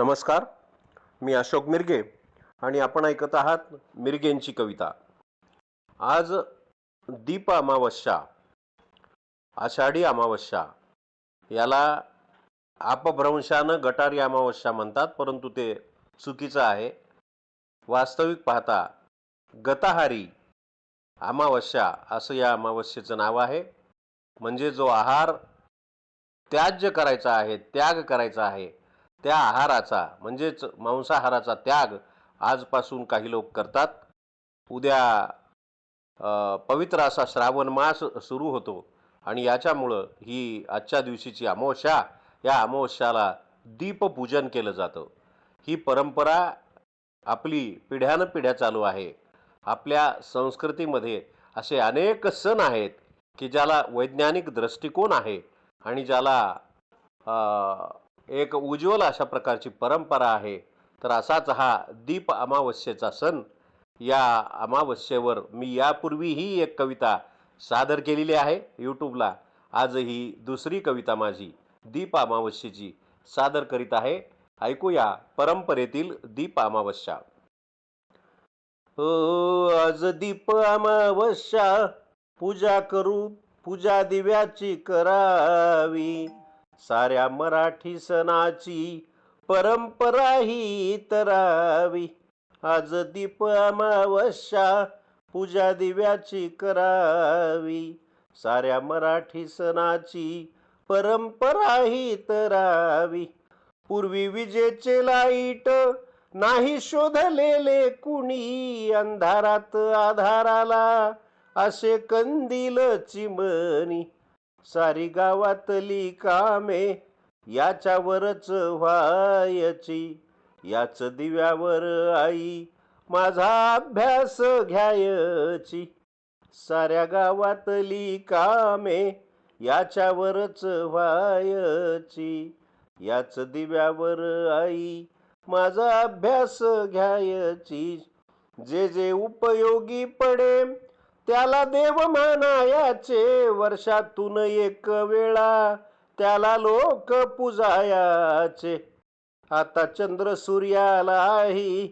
नमस्कार मी अशोक मिरगे आणि आपण ऐकत आहात मिरगेंची कविता. आज दीप अमावस्या आषाढी अमावस्या याला अपभ्रंशानं गटारी अमावस्या म्हणतात परंतु ते चुकीचं आहे. वास्तविक पाहता गताहारी अमावस्या असं या अमावस्येचं नाव आहे. म्हणजे जो आहार त्याज्य करायचा आहे त्याग करायचा आहे त्या आहाराचा म्हणजेच मांसाहाराचा त्याग आजपासून काही लोक करतात. उद्या पवित्र असा श्रावण मास सुरू होतो आणि याच्यामुळं ही आजच्या दिवशीची अमावस्या या अमावस्याला दीपपूजन केलं जातं. ही परंपरा आपली पिढ्यानं पिढ्या चालू आहे. आपल्या संस्कृतीमध्ये असे अनेक सण आहेत की ज्याला वैज्ञानिक दृष्टिकोन आहे आणि ज्याला एक उज्ज्वल अशा प्रकारची परंपरा आहे. तर असाच हा दीप अमावस्येचा सण. या अमावस्येवर मी यापूर्वीही एक कविता सादर केलेली आहे यूट्यूबला आज ही दुसरी कविता माझी दीप अमावस्येची सादर करीत आहे. ऐकूया परंपरेतील दीप अमावस्या. हो, आज दीप अमावस्या. पूजा करू पूजा दिव्याची करावी. साऱ्या मराठी सणाची परंपरा ही तरावी. आज दीप अमावस्या पूजा दिव्याची करावी. साऱ्या मराठी सणाची परंपरा ही तरावी. पूर्वी विजेचे लाइट नाही शोधलेले कुणी अंधारात आधाराला असे कंदील चिमणी. सारी गावातली कामे याच्यावरच व्हायची. याच दिव्यावर आई माझा अभ्यास घ्यायची. साऱ्या गावातली कामे याच्यावरच व्हायची. याच दिव्यावर आई माझा अभ्यास घ्यायची. जे जे उपयोगी पडे त्याला देव मानायाचे वर्षातून एक वेळा त्याला लोक पुजायाचे. आता चंद्र सूर्यालाही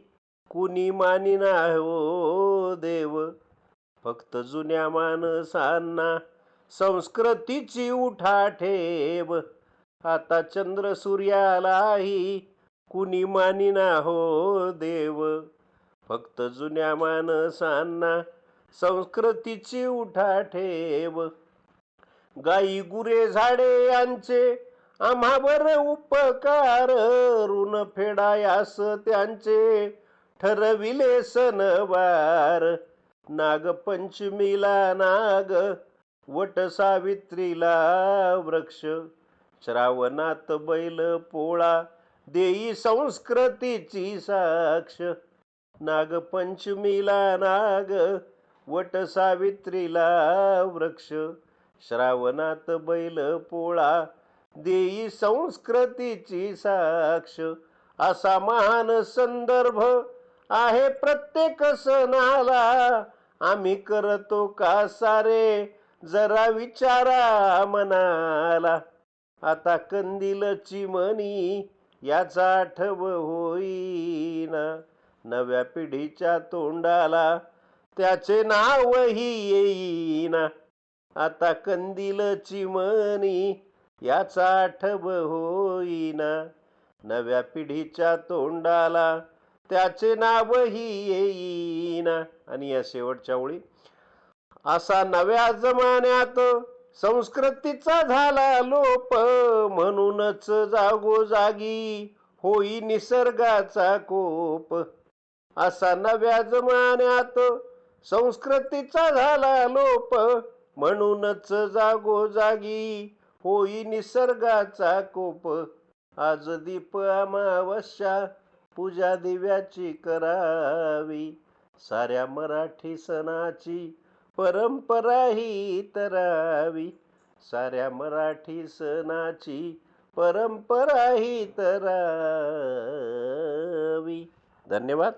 कुणी मानिना हो देव. फक्त जुन्या माणसांना संस्कृतीची उठा ठेव. आता चंद्र सूर्यालाही कुणी मानिना हो देव. फक्त जुन्या माणसांना संस्कृतीची उठा ठेव गाई गुरे झाडे यांचे आम्हावर उपकार. ऋण फेडायास त्यांचे ठरविले सणवार. नागपंचमीला नाग वट सावित्रीला वृक्ष. श्रावणात बैल पोळा देई संस्कृतीची साक्ष. नागपंचमीला नाग वट सावित्रीला वृक्ष श्रावणात बैल पोळा देई संस्कृतीची साक्ष असा महान संदर्भ आहे प्रत्येक सणाला. आम्ही करतो का सारे? जरा विचारा मनाला. आता कंदील चिमणी याचा आठव होईना. नव्या पिढीच्या तोंडाला त्याचे नावही येईना. आता कंदील चिमणी याचा आठव होईना. नव्या पिढीच्या तोंडाला त्याचे नावही येईना. आणि या शेवटच्या ओळी. असा नव्या जमान्यात संस्कृतीचा झाला लोप म्हणूनच जागोजागी होई निसर्गाचा कोप. असा नव्या जमान्यात संस्कृतीचा झाला लोप म्हणूनच जागोजागी होई निसर्गाचा कोप. आज दीप अमावस्या पूजा दिव्याची करावी. साऱ्या मराठी सणाची परंपरा ही तरावी. साऱ्या मराठी सणाची परंपरा ही तरावी. धन्यवाद.